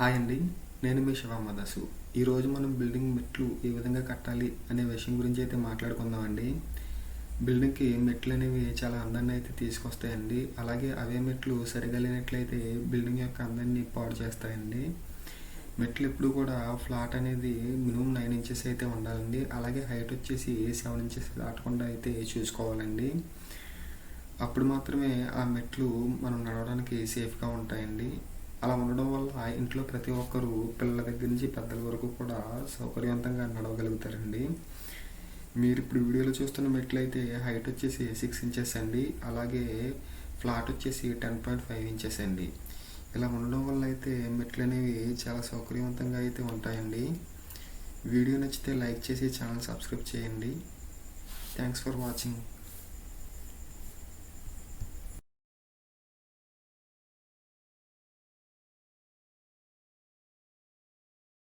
Hi అండి నేను మీ శివామదాసు ఈరోజు మనం బిల్డింగ్ మెట్లు ఏ విధంగా కట్టాలి అనే విషయం గురించి అయితే మాట్లాడుకుందామండి. బిల్డింగ్కి మెట్లు అనేవి చాలా అందాన్ని అయితే తీసుకొస్తాయండి. అలాగే అవే మెట్లు సరిగా లేనట్లయితే బిల్డింగ్ యొక్క అందాన్ని పాడు చేస్తాయండి. మెట్లు ఎప్పుడు కూడా ఫ్లాట్ అనేది మినిమం నైన్ ఇంచెస్ అయితే ఉండాలండి. అలాగే హైట్ వచ్చేసి సెవెన్ ఇంచెస్ దాటకుండా అయితే చూసుకోవాలండి. అప్పుడు మాత్రమే ఆ మెట్లు మనం నడవడానికి సేఫ్గా ఉంటాయండి. ఉండడం వల్ల ఇంట్లో ప్రతి ఒక్కరూ పిల్లల దగ్గర నుంచి పెద్దల వరకు కూడా సౌకర్యవంతంగా నడవగలుగుతారండి. మీరు ఇప్పుడు వీడియోలో చూస్తున్న మెట్లు అయితే హైట్ వచ్చేసి సిక్స్ ఇంచెస్ అండి. అలాగే ఫ్లాట్ వచ్చేసి టెన్ పాయింట్ ఫైవ్ ఇంచెస్ అండి. ఇలా ఉండడం వల్ల అయితే మెట్లు అనేవి చాలా సౌకర్యవంతంగా అయితే ఉంటాయండి. వీడియో నచ్చితే లైక్ చేసి ఛానల్ సబ్స్క్రైబ్ చేయండి. Thanks for watching